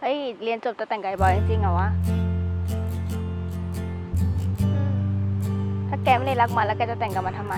เฮ้ย เรียนจบจะแต่งกับไอ้บอยจริงๆเหรอวะอืมถ้าแกไม่ได้รักมันแล้วแกจะแต่งกับมันทำไม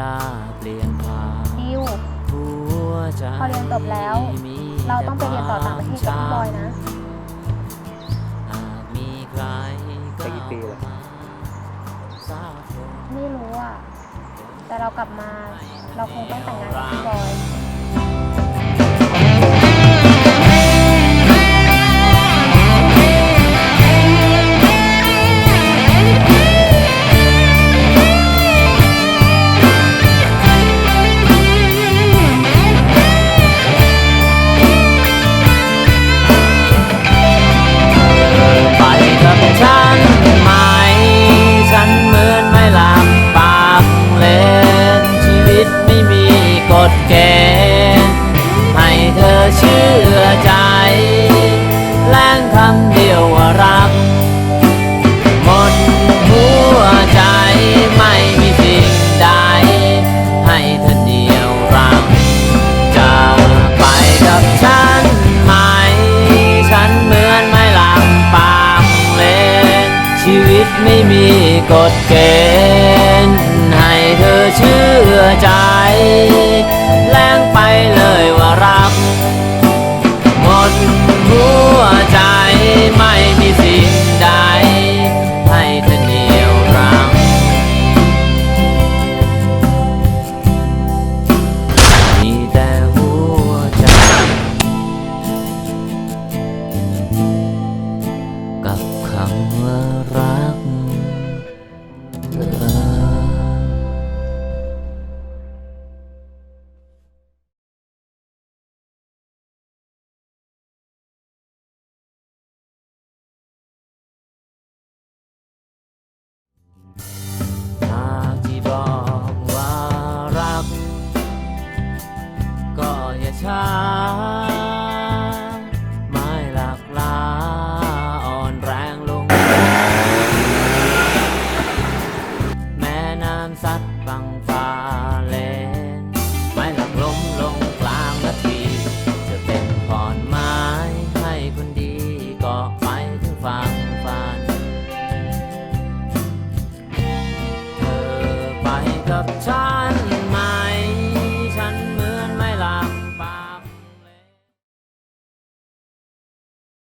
ลาเปลี่ยนผ่านนิว หัวใจพอเรียนจบแล้วมีเราต้องไปเรียนต่อต่างประเทศกับพี่บอยนะ หากมีใครไปกี่ปีแล้ว ทราบฝนไม่รู้อะ แต่เรากลับมา เราคงต้องแต่งงานกับพี่บอยไคำเดียวว่ารัก หมดหัวใจไม่มีสิ่งใด ให้เธอเดียวรัก จะไปกับฉันไหม ฉันเหมือนไม่หลังปากเลน ชีวิตไม่มีกฎเกณฑ์ ให้เธอเชื่อใจ ซัดบังฟ้าเลนไม้หลักล้มลงกลางนาที จะเป็นขอนไม้ให้คนดีเกาะไปถึงฝั่งฝัน เธอไปกับฉัน